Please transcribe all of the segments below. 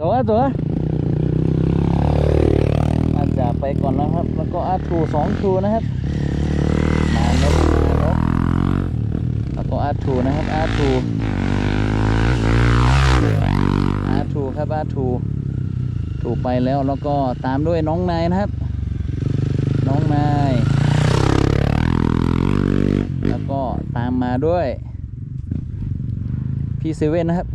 ตัวตัวอาจจะไปก่อนนะครับ แล้วก็อาทูสองทูนะครับมานกมานกแล้วก็อาทูนะครับอาทูอาทูครับอาทูถูกไปแล้วแล้วก็ตามด้วยน้องนายนะครับ น้องนายแล้วก็ตามมาด้วยพี่เซเว่นนะครับ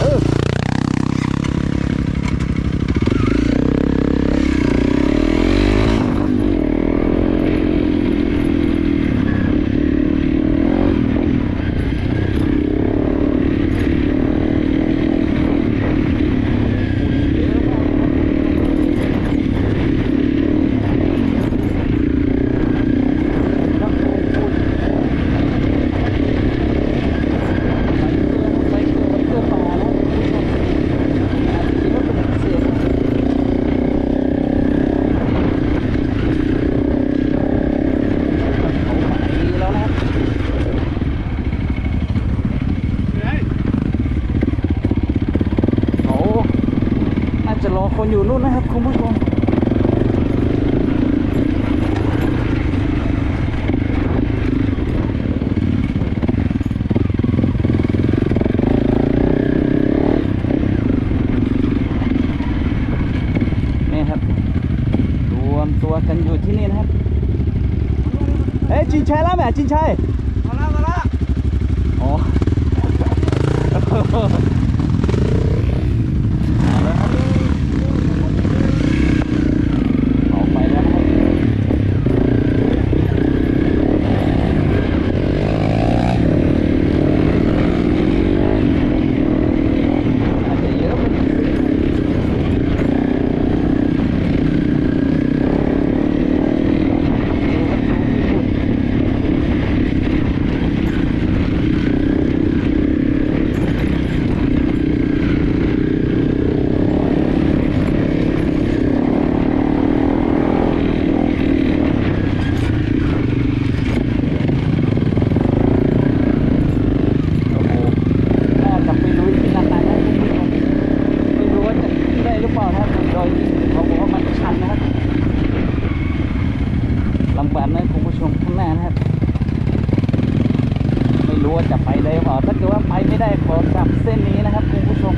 เออไปเกิดไปเกิดป่าแล้วคุณผู้ชมอาจจะคิดว่าเป็นเสือเขาไปแล้วนะครับเขาอาจจะรอคนอยู่นู่นนะครับคุณผู้ชม นี่ครับ รวมตัวกันอยู่ที่นี่นะครับ เอ้ย จินชัยแล้วแม่จินชัย มาละมาละ อ๋อ เอาแล้วครับออกไปแล้วนะครับอาจจะเยอะไปหน่อยโอ้โหน่าจะไปลุยที่นาตานะคุณผู้ชมไม่รู้ว่าจะขึ้นได้หรือเปล่านะครับโดยเขาบอกว่ามันชันนะครับลำบากนะคุณผู้ชมข้างหน้านะครับ ไม่รู้ว่า จะไปได้หรือเปล่าถ้าเกิดว่าไปไม่ได้ขอกลับเส้นนี้นะครับคุณผู้ชม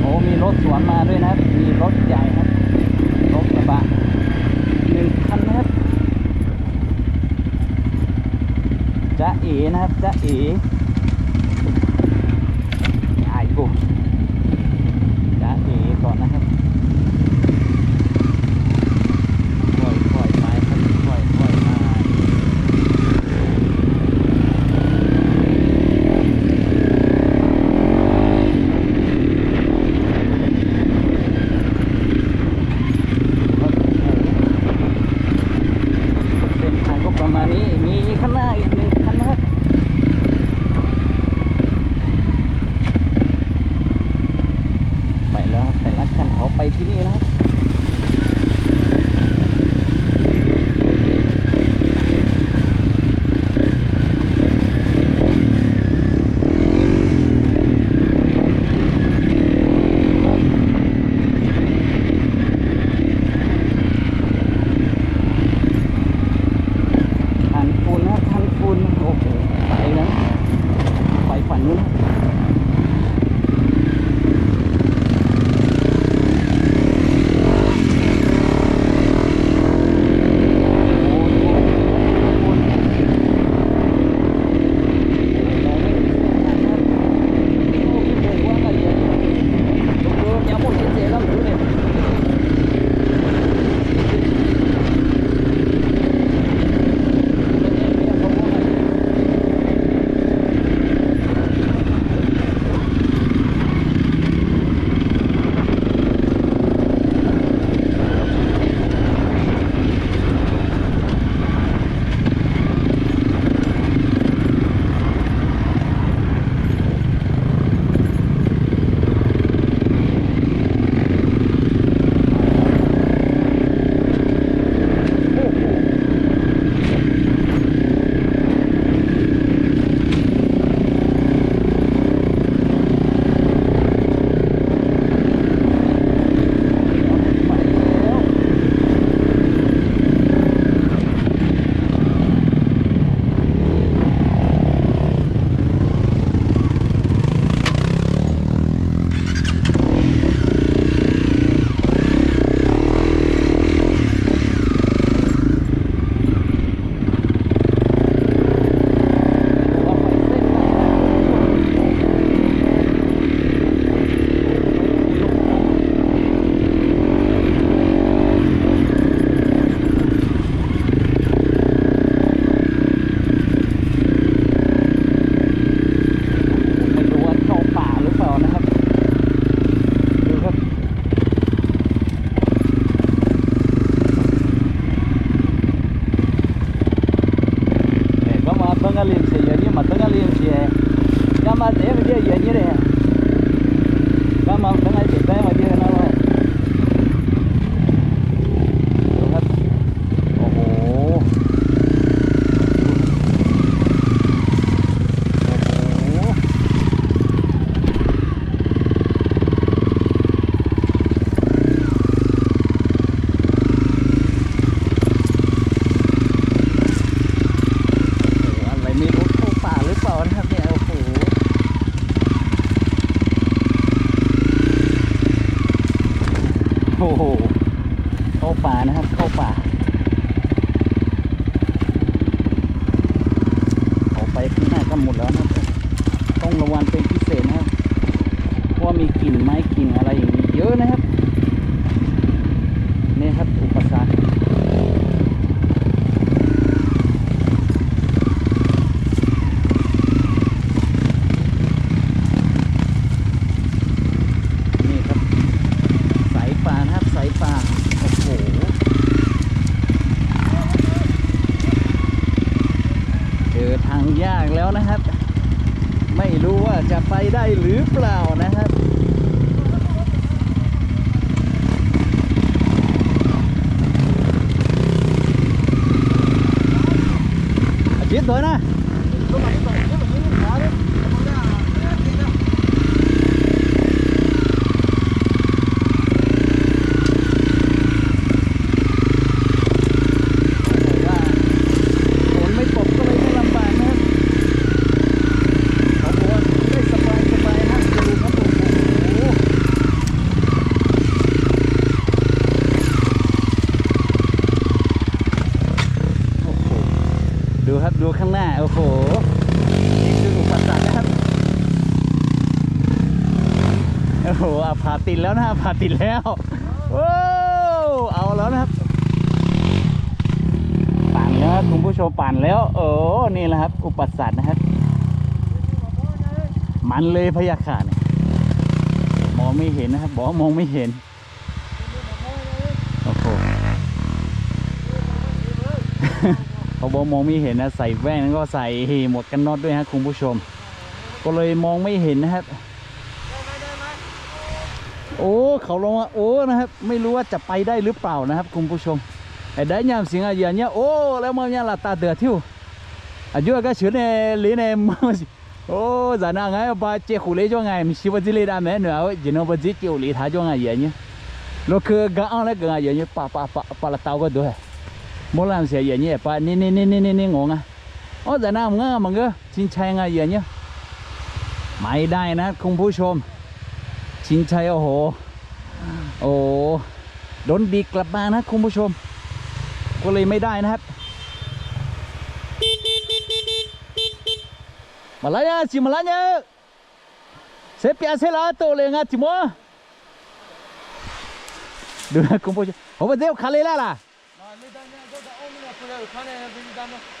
โอ้มีรถสวนมาด้วยนะมีรถใหญ่ครับรถกระบะหนึ่งคันนะครับจะเอ๋นะครับจะเอ๋ 你们赢了。 โอ้โหเข้าป่านะครับ เข้าป่าออกไปข้างหน้าก็หมดแล้วนะครับ ต้องระวังเป็นพิเศษนะครับเพราะมีกลิ่นไม้กลิ่นอะไรอย่างนี้เยอะนะครับนี่ครับอุปสรรค นี่ครับสายป่า ปลาโอ้โหเจอทางยากแล้วนะครับ ไม่รู้ว่าจะไปได้หรือเปล่านะครับอาชิตตัวนะ บอกว่าฝนไม่ตกก็เลยไม่ลำบากนะครับเขาบอกว่าได้สบายสบายนะดูครับผมโอ้โหโอ้โหดูครับดูข้างหน้าโอ้โหนี่คืออุปสรรคนะครับโอ้โหอะผ่า ติดแล้วนะผ่าติดแล้วโอ้เอาแล้วนะครับ ปั่นแล้วคุณผู้ชมปั่นแล้วเออนี่แหละครับ อุปสรรคนะครับ มันเลยพยาขาเนี่ยมองไม่เห็นนะครับบอกมองไม่เห็นโอ้โหเขาบอกมองไม่เห็นนะใส่แว่นก็ใส่หมวกกันน็อตด้วยฮะคุณผู้ชม ก็เลยมองไม่เห็นนะครับ อ้เขาลงมาโอ้นะครับ ไม่รู้ว่าจะไปได้หรือเปล่านะครับคุณผู้ชมไอ้ได้ยามสิงอะอย่างเงี้ยโอ้แล้วมันยังละตาเดือดทิวอายุก็ชื่อเนี่ยลีเนี่ยมันโอ้จานาไงบาเจ้าขุเลยจ้าไงมีชีวิตเลยได้ไหมเนอะจีนอบจีเจ้าลีท่าจ้าไงอย่างเงี้ยลูกคือก้าวเลยก้าวอย่างเงี้ยปะปะปะปะละเต้าก็ด้วยมลามเสียอย่างเงี้ยปะนี่นี่นี่นี่นี่นี่งงอะโอ้จานามึงอะมึงก็ชินชัยไงอย่างเงี้ยไม่ได้นะคุณผู้ชม ชินชัยโอ้โห โอ้โดนดีกลับมานะคุณผู้ชม ก็เลยไม่ได้นะครับ Malaya, si Malaya. Saya piasa lah tu le ngat cimo. ดูนะคุณผู้ชมผมมาเที่ยวคาเลล่าล่ะ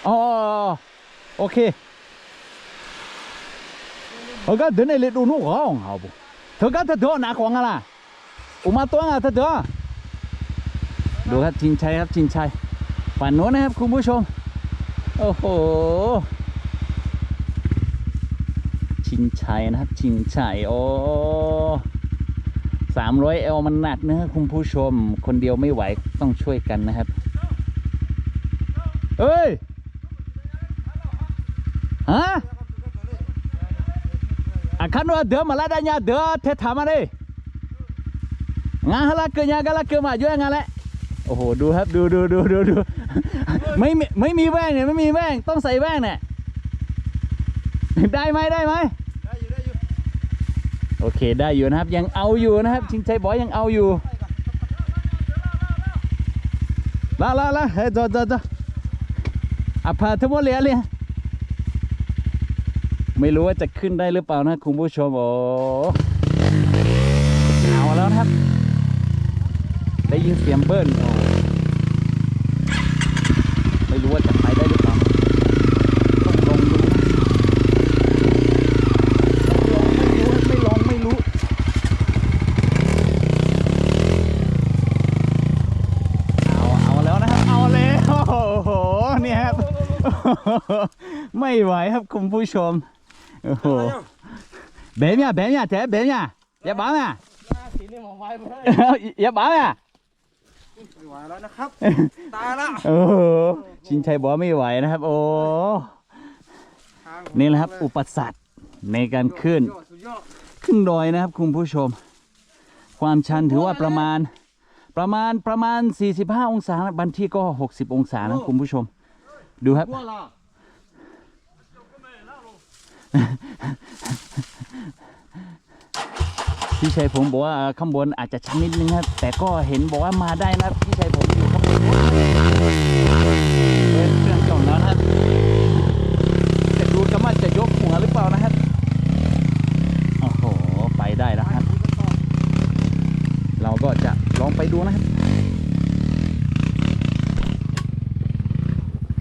อ๋อโอเคเขาก็เดินในเลดูนู่นของเขาบุ เธอก็เธอเธอหนาของอะไรอุมาตัวงอะเธอเธอดูครับชินชัยครับชินชัยฝั่งโน้นนะครับคุณผู้ชม โอ้โห ชินชัยนะครับ ชินชัยโอ้สามร้อยเอลมันหนักนะครับคุณผู้ชม คนเดียวไม่ไหวต้องช่วยกันนะครับ เอ้ย ฮะ อาคันว่าเดือมาแล้วได้เนี่ยเดือเทถามมาดิงานฮะละเกินยากันละเกินมาอยู่ยังไงแหละโอ้โห ดูครับ ดูดูดูดูดูไม่ไม่มีแว่งเนี่ยไม่มีแว่งต้องใส่แว่งเนี่ยได้ไหมได้ไหมโอเคได้อยู่นะครับ ยังเอาอยู่นะครับ ชิงชัยบอกยังเอาอยู่ลาลาลาเฮ้ยจอดจอดจอดอะพาทั้งหมดเลยเลย ไม่รู้ว่าจะขึ้นได้หรือเปล่านะคุณผู้ชมโอ้เอาแล้วนะครับ ได้ยินเสียงเบิ้ลโอ้ไม่รู้ว่าจะไปได้หรือเปล่าต้องลงดูนะไม่ลงไม่รู้ไม่ลงไม่รู้ เอาเอาแล้วนะครับ เอาแล้วโอ้โหเนี่ยครับไม่ไหวครับคุณผู้ชม โอ้โหเบมเนี่ยเบมเนี่ยเจ๊เบมเนี่ยอย่าบ้าเนี่ยสีนี่หมอไว้ไปเลยอย่าบ้าเนี่ยไม่ไหวแล้วนะครับ ตายละโอ้โหชินชัยบอกว่าไม่ไหวนะครับ โอ้ทางนี่แหละครับ อุปสรรคในการขึ้นสุดยอดสุดยอดขึ้นดอยนะครับคุณผู้ชม ความชันถือว่าประมาณประมาณประมาณ 45 องศาบางที่ก็ 60 องศานะคุณผู้ชม ดูครับว่าล่ะ พี่ชัยผมบอกว่าข้างบนอาจจะชันนิดนึงครับ แต่ก็เห็นบอกว่ามาได้นะพี่ชัยผมอยู่ข้างบนเดินเครื่องจอดแล้วนะครับแต่ดูกันว่าจะยกหัวหรือเปล่านะครับโอ้โหไปได้แล้วครับ เราก็จะลองไปดูนะครับ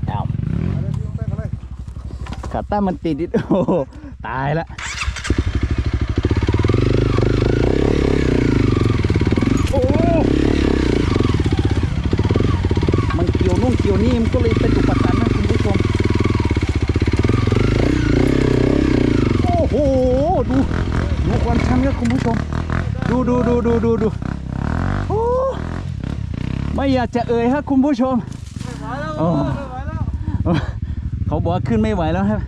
อ้าว ไปเลยพี่ลงไปกันเลย ขาตั้งมันติดนิดโอ้โหตายละโอ้มันเกี่ยวนู่นเกี่ยวนี่มันก็เลยเป็นอุปสรรคนะคุณผู้ชมโอ้โหดูดูความชันครับคุณผู้ชม ดูดูดูดูดูดูโอ้ไม่อยากจะเอ่ยครับคุณผู้ชมไม่ไหวแล้วโอ้ไม่ไหวแล้วเขาบอกว่าขึ้นไม่ไหวแล้วครับ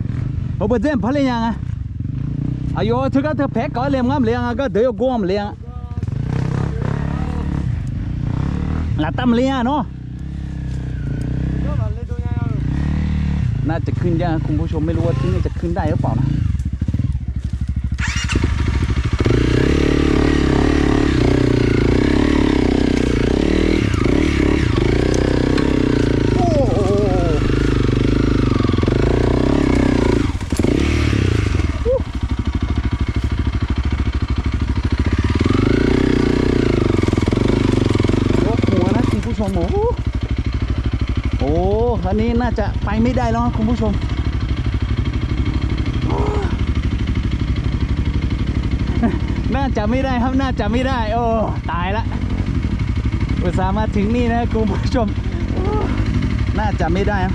เขาบอกเจมพะเลยยังอะอายุเธอก็เธอแพ้ก่อนเลี้ยงงามเลี้ยงอะก็เดี๋ยวกวมเลี้ยงหลาตั้มเลี้ยงเนาะน่าจะขึ้นยากคุณผู้ชมไม่รู้ว่าที่นี่จะขึ้นได้หรือเปล่านะโอ้โหยกหัวนะคุณผู้ชมโอ้โห โอ้คันนี้น่าจะ ไปไม่ได้แล้วครับคุณผู้ชมน่าจะไม่ได้ครับน่าจะไม่ได้ โอ้ตายละอุตส่าห์มาถึงนี่นะคุณผู้ชมโอ้น่าจะไม่ได้ครับ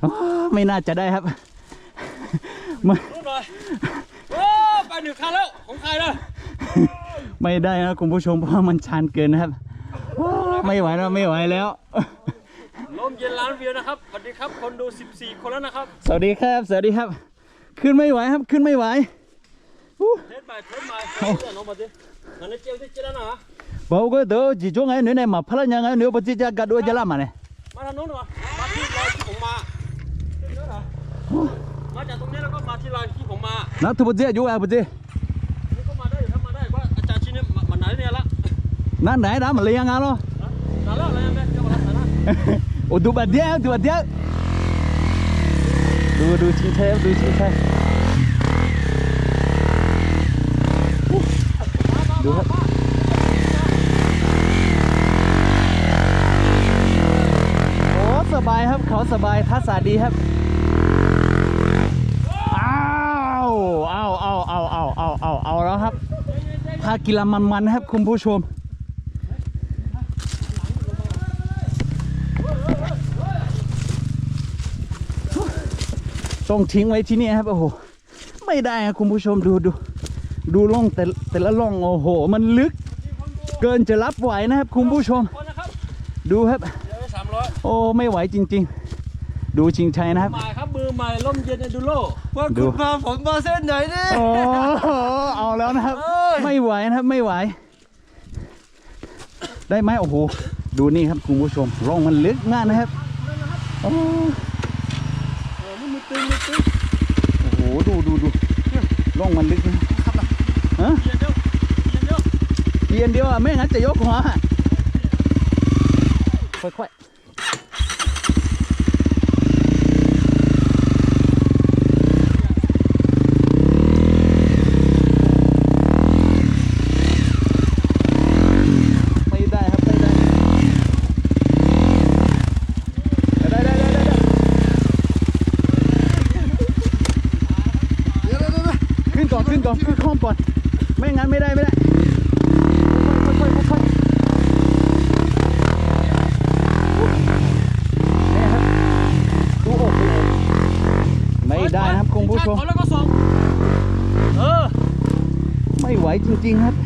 โอ้ไม่น่าจะได้ครับ ไม่รู้หน่อยโอ้ไปหนึ่งคันแล้วของใครล่ะไม่ได้นะคุณผู้ชมเพราะว่ามันชันเกินนะครับโอ้ไม่ไหวแล้วไม่ไหวแล้ว ลมเย็นล้านวิวนะครับสวัสดีครับคนดู 14 คนแล้วนะครับสวัสดีครับ สวัสดีครับ ขึ้นไม่ไหวครับ ขึ้นไม่ไหวอู้ เทสใหม่เทสใหม่เดี๋ยวน้องมาดินั่นเจียวที่เจแล้วนะบอกก็เดี๋ยวจีจงไงเนี่ยมาพลังยังไงเนี่ยปฏิจจกัดด้วยจะละมาเนี่ยมาทางโน้นหรอมาที่รอยที่ผมมา มาจากตรงนี้แล้วก็มาที่รอยที่ผมมานักทุบเจียอยู่อะปฏินี่ก็มาได้อยู่ถ้ามาได้ว่าอาจารย์ชิ้นนี้มาไหนเนี่ยละนั่นไหนนะมาเลี้ยงงานเหรอนั่นแล้วอะไรเนี่ยจะมาทางนั้นโอ้ดูบัดเดียวดูบัดเดียวดูดูชิงเทปดูชิงเทปดูครับโอ้สบายครับเขาสบายทัศน์ดีครับ อ้าวอ้าวอ้าวอ้าวอ้าวอ้าวอ้าวเอาแล้วครับ พากีฬามันๆนะครับคุณผู้ชม ต้องทิ้งไว้ที่นี่ครับ โอ้โห ไม่ได้ครับคุณผู้ชมดูดูดูล่องแต่แต่ละล่องโอ้โห มันลึก เกินจะรับไหวนะครับ คุณผู้ชมคนนะครับดูครับเดี๋ยวสามร้อยโอ้ไม่ไหวจริง ๆดูชิงชัยนะครับใหม่ครับมือใหม่ล่มเย็นในดูโลว่าดูคุณมาผมมาเส้นไหนดิโอ้โหเอาแล้วนะครับเอ้ย ไม่ไหวนะครับไม่ไหว ได้ไหมโอ้โหดูนี่ครับคุณผู้ชมร่องมันลึกมากนะครับโอ้โหดูดูดูร่องมันลึกนะฮะเย็นเดียวเย็นเดียวเอียนเดียวอะไม่งั้นจะยกหัวค่อยๆไม่ได้ครับไม่ได้ได้ได้ได้ได้ได้ เดี๋ยวเดี๋ยวเดี๋ยว ขึ้นก่อนขึ้นก่อนขึ้นข้อมก่อน ไม่งั้นไม่ได้ไม่ได้ค่อยๆค่อยๆค่อยๆเนี่ยครับดูโอ้โหไม่ ไ